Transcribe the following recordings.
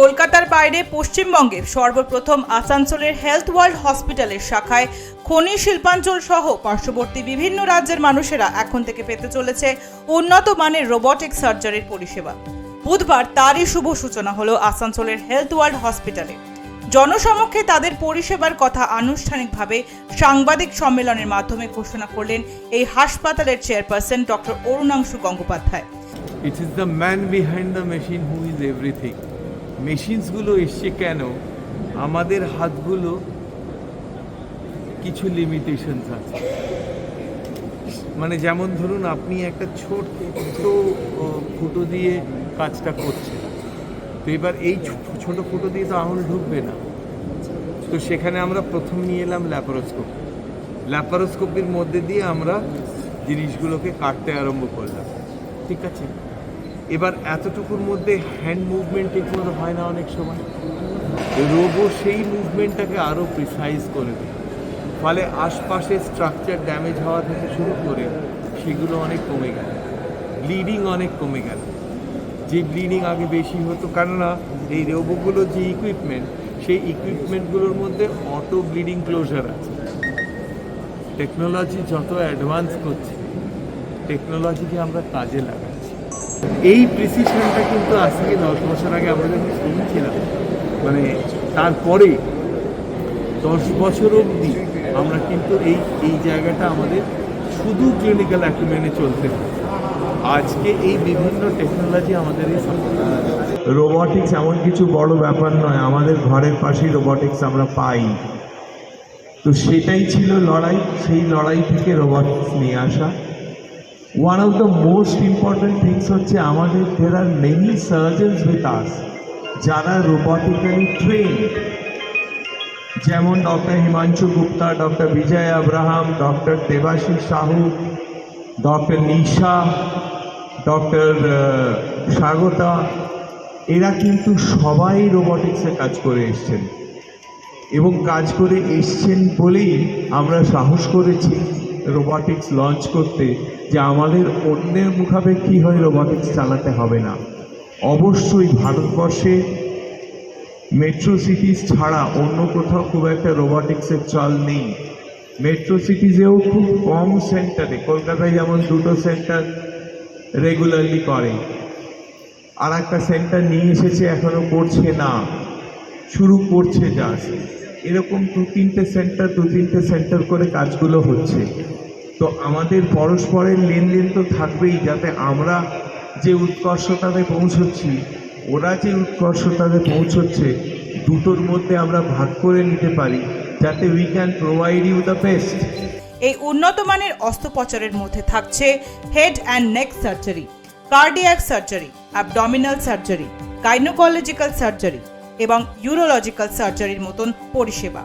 কলকাতার বাইরে পশ্চিমবঙ্গে সর্বপ্রথম আসানসোলের হেলথ ওয়ার্ল্ড হসপিটালের শাখায় খনি, শিল্পাঞ্চল সহ পার্শ্ববর্তী বিভিন্ন রাজ্যের মানুষেরা এখন থেকে পেতে চলেছে উন্নত মানের রোবটিক সার্জারির পরিষেবা। বুধবার তারই শুভ সূচনা হলো আসানসোলের হেলথ ওয়ার্ল্ড হসপিটালে। জনসমক্ষে তাদের পরিষেবার কথা আনুষ্ঠানিকভাবে সাংবাদিক সম্মেলনের মাধ্যমে ঘোষণা করলেন এই হাসপাতালের chairperson doctor Arunangshu Gangopadhyay. It is the man behind the machine who is everything মেশিনসগুলো এসছে কেন? আমাদের হাতগুলো কিছু লিমিটেশনস আছে। মানে যেমন ধরুন আপনি একটা ছোট্ট ও, ফুটো দিয়ে কাজটা করছেন। তো এবার এই ছোট ফুটো দিয়ে তো আঙুল ঢুকবে না। তো সেখানে আমরা প্রথম নিয়ে এলাম ল্যাপারোস্কোপ ল্যাপারোস্কোপির মধ্যে দিয়ে আমরা জিনিসগুলোকে কাটতে আরম্ভ করলাম। ঠিক আছে? এবার এতটুকুর মধ্যে হ্যান্ড মুভমেন্ট ঠিকমতো হয় না অনেক সময়। রোবো সেই মুভমেন্টটাকে আরও প্রিসাইজ করে দেয়। ফলে আশপাশে স্ট্রাকচার ড্যামেজ হওয়া থেকে শুরু করে সেগুলো অনেক কমে গেল। ব্লিডিং অনেক কমে গেল। যে ব্লিডিং আগে বেশি হতো, কেননা এই রোবোগুলো যে ইকুইপমেন্ট সেই ইকুইপমেন্টগুলোর মধ্যে অটো ব্লিডিং ক্লোজার আছে। টেকনোলজি যত অ্যাডভান্স করছে টেকনোলজিকে আমরা কাজে লাগাচ্ছি এই প্রিসিশনটা কিন্তু আজ থেকে দশ বছর আগে আমরা যখন শুনছিলাম। মানে তারপরে দশ বছর অবধি আমরা কিন্তু এই এই জায়গাটা আমাদের শুধু ক্লিনিক্যাল অ্যাকুমেনে চলতে আজকে এই বিভিন্ন টেকনোলজি আমাদের এই রোবটিক্স এমন কিছু বড় ব্যাপার নয়, আমাদের ঘরের পাশেই রোবটিক্স আমরা পাই। তো সেটাই ছিল লড়াই, সেই লড়াই থেকে রোবটিক্স নিয়ে আসা। One of the most important things হচ্ছে আমাদের there are many surgeons with us যারা রোবটিক্যালি ট্রেন যেমন doctor Himanshu Gupta doctor Vijay Abraham doctor Debashis Sahu doctor Nisha doctor Swagata এরা কিন্তু সবাই রোবটিক্সে কাজ করে এসছেন। এবং কাজ করে এসছেন বলেই আমরা সাহস করেছি। রোবটিক্স লঞ্চ করতে যে আমাদের অন্যের মুখাপেক্ষী হয়ে রোবটিক্স চালাতে হবে না। অবশ্যই ভারতবর্ষে মেট্রো সিটিজ ছাড়া অন্য কোথাও খুব একটা রোবটিক্সের চল নেই। মেট্রো সিটিজেও খুব কম সেন্টারে কলকাতায় যেমন দুটো সেন্টার রেগুলারলি করে। আর একটা সেন্টার নিয়ে এসেছে এখনও করছে না। শুরু করছে জাস্ট এরকম দু তিনটে সেন্টার দু তিনটে সেন্টার করে কাজগুলো হচ্ছে। তো আমাদের পরস্পরের লেনদেন তো থাকবেই, যাতে আমরা যে উৎকর্ষতাতে পৌঁছচ্ছি, ওরা যে উৎকর্ষতাতে পৌঁছচ্ছে, দুটোর মধ্যে আমরা ভাগ করে নিতে পারি, যাতে we can provide you the best এই উন্নত মানের অস্ত্রোপচারের মধ্যে থাকছে head and neck surgery cardiac surgery abdominal surgery gynaecological surgery এবং ইউরোলজিক্যাল সার্জারির মতন পরিষেবা।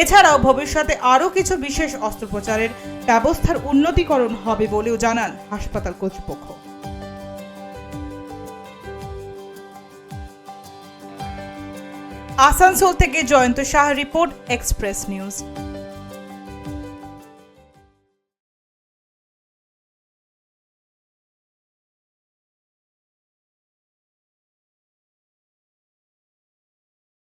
এছাড়াও ভবিষ্যতে আরও কিছু বিশেষ অস্ত্রোপচারের ব্যবস্থার উন্নতিকরণ হবে বলেও জানান হাসপাতাল কর্তৃপক্ষ। আসানসোল থেকে Joyanta Shah report Express News